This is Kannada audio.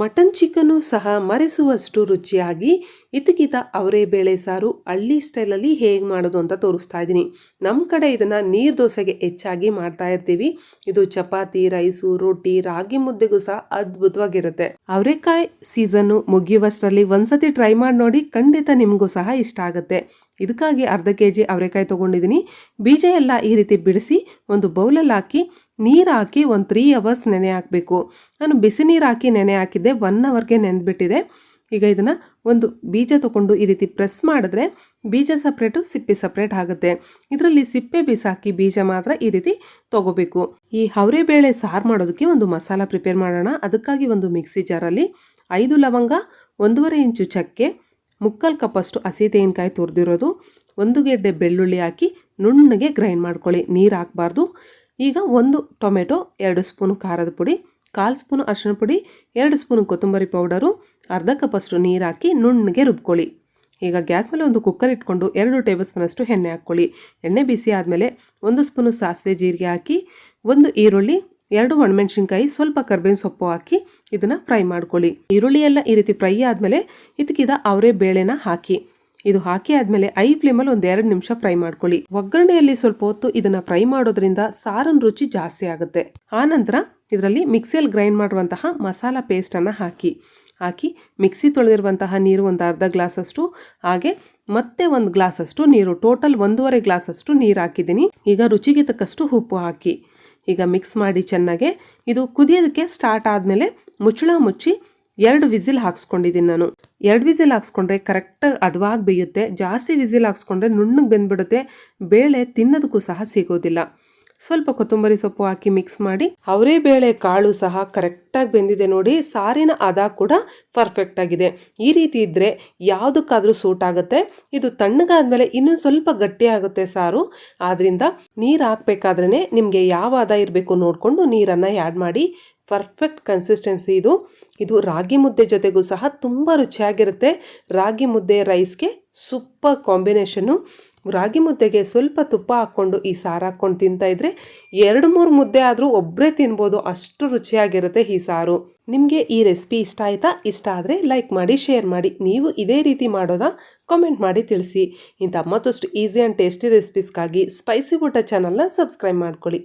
ಮಟನ್ ಚಿಕನ್ನು ಸಹ ಮರೆಸುವಷ್ಟು ರುಚಿಯಾಗಿ ಇತಕಿತ ಅವರೇ ಬೇಳೆ ಸಾರು ಹಳ್ಳಿ ಸ್ಟೈಲಲ್ಲಿ ಹೇಗೆ ಮಾಡೋದು ಅಂತ ತೋರಿಸ್ತಾ ಇದ್ದೀನಿ. ನಮ್ಮ ಕಡೆ ಇದನ್ನು ನೀರು ದೋಸೆಗೆ ಹೆಚ್ಚಾಗಿ ಮಾಡ್ತಾ ಇರ್ತೀವಿ. ಇದು ಚಪಾತಿ, ರೈಸು, ರೊಟ್ಟಿ, ರಾಗಿ ಮುದ್ದೆಗೂ ಸಹ ಅದ್ಭುತವಾಗಿರುತ್ತೆ. ಅವರೆಕಾಯಿ ಸೀಸನ್ನು ಮುಗಿಯುವಷ್ಟರಲ್ಲಿ ಒಂದ್ಸತಿ ಟ್ರೈ ಮಾಡಿ ನೋಡಿ ಖಂಡಿತ ನಿಮಗೂ ಸಹ ಇಷ್ಟ ಆಗುತ್ತೆ. ಇದಕ್ಕಾಗಿ ಅರ್ಧ ಕೆ ಜಿ ಅವರೆಕಾಯಿ ತೊಗೊಂಡಿದ್ದೀನಿ ಬೀಜ ಎಲ್ಲ ಈ ರೀತಿ ಬಿಡಿಸಿ ಒಂದು ಬೌಲಲ್ಲಿ ಹಾಕಿ ನೀರು ಹಾಕಿ ಒಂದು ತ್ರೀ ಅವರ್ಸ್ ನೆನೆ ಹಾಕಬೇಕು. ನಾನು ಬಿಸಿ ನೀರು ಹಾಕಿ ನೆನೆ ಹಾಕಿದ್ದೆ ಒನ್ ಅವರ್ಗೆ ನೆನೆದ್ಬಿಟ್ಟಿದೆ. ಈಗ ಇದನ್ನು ಒಂದು ಬೀಜ ತೊಗೊಂಡು ಈ ರೀತಿ ಪ್ರೆಸ್ ಮಾಡಿದ್ರೆ ಬೀಜ ಸಪ್ರೇಟು ಸಿಪ್ಪೆ ಸಪ್ರೇಟ್ ಆಗುತ್ತೆ. ಇದರಲ್ಲಿ ಸಿಪ್ಪೆ ಬಿಸಾಕಿ ಬೀಜ ಮಾತ್ರ ಈ ರೀತಿ ತೊಗೋಬೇಕು. ಈ ಬೇಳೆ ಸಾರು ಮಾಡೋದಕ್ಕೆ ಒಂದು ಮಸಾಲ ಪ್ರಿಪೇರ್ ಮಾಡೋಣ. ಅದಕ್ಕಾಗಿ ಒಂದು ಮಿಕ್ಸಿ ಜಾರಲ್ಲಿ ಐದು ಲವಂಗ, ಒಂದೂವರೆ ಇಂಚು ಚಕ್ಕೆ, ಮುಕ್ಕಾಲು ಕಪ್ಪಷ್ಟು ಹಸಿ ತೆಂಗಿನಕಾಯಿ ತುರಿದಿರೋದು, ಒಂದು ಗೆಡ್ಡೆ ಬೆಳ್ಳುಳ್ಳಿ ಹಾಕಿ ನುಣ್ಣಗೆ ಗ್ರೈಂಡ್ ಮಾಡ್ಕೊಳ್ಳಿ. ನೀರು ಹಾಕಬಾರ್ದು. ಈಗ ಒಂದು ಟೊಮೆಟೊ, ಎರಡು ಸ್ಪೂನ್ ಖಾರದ ಪುಡಿ, ಕಾಲು ಸ್ಪೂನ್ ಅರಿಶಿನ ಪುಡಿ, ಎರಡು ಸ್ಪೂನ್ ಕೊತ್ತಂಬರಿ ಪೌಡರು, ಅರ್ಧ ಕಪ್ಪಷ್ಟು ನೀರು ಹಾಕಿ ನುಣ್ಣಗೆ ರುಬ್ಕೊಳ್ಳಿ. ಈಗ ಗ್ಯಾಸ್ ಮೇಲೆ ಒಂದು ಕುಕ್ಕರ್ ಇಟ್ಕೊಂಡು ಎರಡು ಟೇಬಲ್ ಸ್ಪೂನಷ್ಟು ಎಣ್ಣೆ ಹಾಕ್ಕೊಳ್ಳಿ. ಎಣ್ಣೆ ಬಿಸಿ ಆದಮೇಲೆ ಒಂದು ಸ್ಪೂನು ಸಾಸಿವೆ ಜೀರಿಗೆ ಹಾಕಿ, ಒಂದು ಈರುಳ್ಳಿ, ಎರಡು ಒಣಮೆಣ್ಸಿನ್ಕಾಯಿ, ಸ್ವಲ್ಪ ಕರ್ಬೇವಿನ ಸೊಪ್ಪು ಹಾಕಿ ಇದನ್ನು ಫ್ರೈ ಮಾಡ್ಕೊಳ್ಳಿ. ಈರುಳ್ಳಿ ಎಲ್ಲ ಈ ರೀತಿ ಫ್ರೈ ಆದಮೇಲೆ ಇದಕ್ಕಿದ ಅವರೇ ಬೇಳೆನ ಹಾಕಿ. ಇದು ಹಾಕಿ ಆದಮೇಲೆ ಐ ಫ್ಲೇಮಲ್ಲಿ ಒಂದ್ ಎರಡು ನಿಮಿಷ ಫ್ರೈ ಮಾಡ್ಕೊಳ್ಳಿ. ಒಗ್ಗರಣೆಯಲ್ಲಿ ಸ್ವಲ್ಪ ಹೊತ್ತು ಇದನ್ನ ಫ್ರೈ ಮಾಡೋದ್ರಿಂದ ಸಾರಿನ ರುಚಿ ಜಾಸ್ತಿ ಆಗುತ್ತೆ. ಆನಂತರ ನಂತರ ಇದರಲ್ಲಿ ಮಿಕ್ಸಿಯಲ್ಲಿ ಗ್ರೈಂಡ್ ಮಾಡುವಂತಹ ಮಸಾಲ ಪೇಸ್ಟನ್ನು ಹಾಕಿ. ಹಾಕಿ ಮಿಕ್ಸಿ ತೊಳೆದಿರುವಂತಹ ನೀರು ಒಂದು ಅರ್ಧ ಗ್ಲಾಸಷ್ಟು, ಹಾಗೆ ಮತ್ತೆ ಒಂದು ಗ್ಲಾಸಷ್ಟು ನೀರು, ಟೋಟಲ್ ಒಂದೂವರೆ ಗ್ಲಾಸಷ್ಟು ನೀರು ಹಾಕಿದ್ದೀನಿ. ಈಗ ರುಚಿಗೆ ತಕ್ಕಷ್ಟು ಉಪ್ಪು ಹಾಕಿ. ಈಗ ಮಿಕ್ಸ್ ಮಾಡಿ ಚೆನ್ನಾಗೆ ಇದು ಕುದಿಯೋದಕ್ಕೆ ಸ್ಟಾರ್ಟ್ ಆದಮೇಲೆ ಮುಚ್ಚಳ ಮುಚ್ಚಿ ಎರಡು ವಿಸಿಲ್ ಹಾಕ್ಸ್ಕೊಂಡಿದ್ದೀನಿ ನಾನು. ಎರಡು ವಿಸಿಲ್ ಹಾಕ್ಸ್ಕೊಂಡ್ರೆ ಕರೆಕ್ಟಾಗಿ ಅದವಾಗಿ ಬೇಯುತ್ತೆ. ಜಾಸ್ತಿ ವಿಸಿಲ್ ಹಾಕ್ಸ್ಕೊಂಡ್ರೆ ನುಣ್ಣಗೆ ಬೆಂದ್ಬಿಡುತ್ತೆ. ಬೇಳೆ ತಿನ್ನೋದಕ್ಕೂ ಸಹ ಸಿಗೋದಿಲ್ಲ. ಸ್ವಲ್ಪ ಕೊತ್ತಂಬರಿ ಸೊಪ್ಪು ಹಾಕಿ ಮಿಕ್ಸ್ ಮಾಡಿ, ಅವರೇ ಬೇಳೆ ಕಾಳು ಸಹ ಕರೆಕ್ಟಾಗಿ ಬೆಂದಿದೆ ನೋಡಿ, ಸಾರಿನ ಅದ ಕೂಡ ಪರ್ಫೆಕ್ಟ್ ಆಗಿದೆ. ಈ ರೀತಿ ಇದ್ದರೆ ಯಾವುದಕ್ಕಾದರೂ ಸೂಟ್ ಆಗುತ್ತೆ. ಇದು ತಣ್ಣಗಾದ್ಮೇಲೆ ಇನ್ನೂ ಸ್ವಲ್ಪ ಗಟ್ಟಿ ಆಗುತ್ತೆ ಸಾರು. ಆದ್ದರಿಂದ ನೀರು ಹಾಕ್ಬೇಕಾದ್ರೇ ನಿಮಗೆ ಯಾವ ಅದ ಇರಬೇಕು ನೋಡಿಕೊಂಡು ನೀರನ್ನು ಆ್ಯಡ್ ಮಾಡಿ ಪರ್ಫೆಕ್ಟ್ ಕನ್ಸಿಸ್ಟೆನ್ಸಿ ಇದು. ಇದು ರಾಗಿ ಮುದ್ದೆ ಜೊತೆಗೂ ಸಹ ತುಂಬ ರುಚಿಯಾಗಿರುತ್ತೆ. ರಾಗಿ ಮುದ್ದೆ ರೈಸ್ಗೆ ಸೂಪರ್ ಕಾಂಬಿನೇಷನ್ನು ರಾಗಿ ಮುದ್ದೆಗೆ ಸ್ವಲ್ಪ ತುಪ್ಪ ಹಾಕ್ಕೊಂಡು ಈ ಸಾರು ಹಾಕ್ಕೊಂಡು ತಿಂತಾ ಇದ್ರೆ ಎರಡು ಮೂರು ಮುದ್ದೆ ಆದರೂ ಒಬ್ಬರೇ ತಿನ್ಬೋದು. ಅಷ್ಟು ರುಚಿಯಾಗಿರುತ್ತೆ ಈ ಸಾರು. ನಿಮಗೆ ಈ ರೆಸಿಪಿ ಇಷ್ಟ ಆಯಿತಾ? ಇಷ್ಟ ಆದರೆ ಲೈಕ್ ಮಾಡಿ ಶೇರ್ ಮಾಡಿ. ನೀವು ಇದೇ ರೀತಿ ಮಾಡೋದಾ? ಕಾಮೆಂಟ್ ಮಾಡಿ ತಿಳಿಸಿ. ಇಂಥ ಮತ್ತಷ್ಟು ಈಸಿ ಆ್ಯಂಡ್ ಟೇಸ್ಟಿ ರೆಸಿಪೀಸ್ಗಾಗಿ ಸ್ಪೈಸಿ ಊಟ ಚಾನಲ್ನ ಸಬ್ಸ್ಕ್ರೈಬ್ ಮಾಡ್ಕೊಳ್ಳಿ.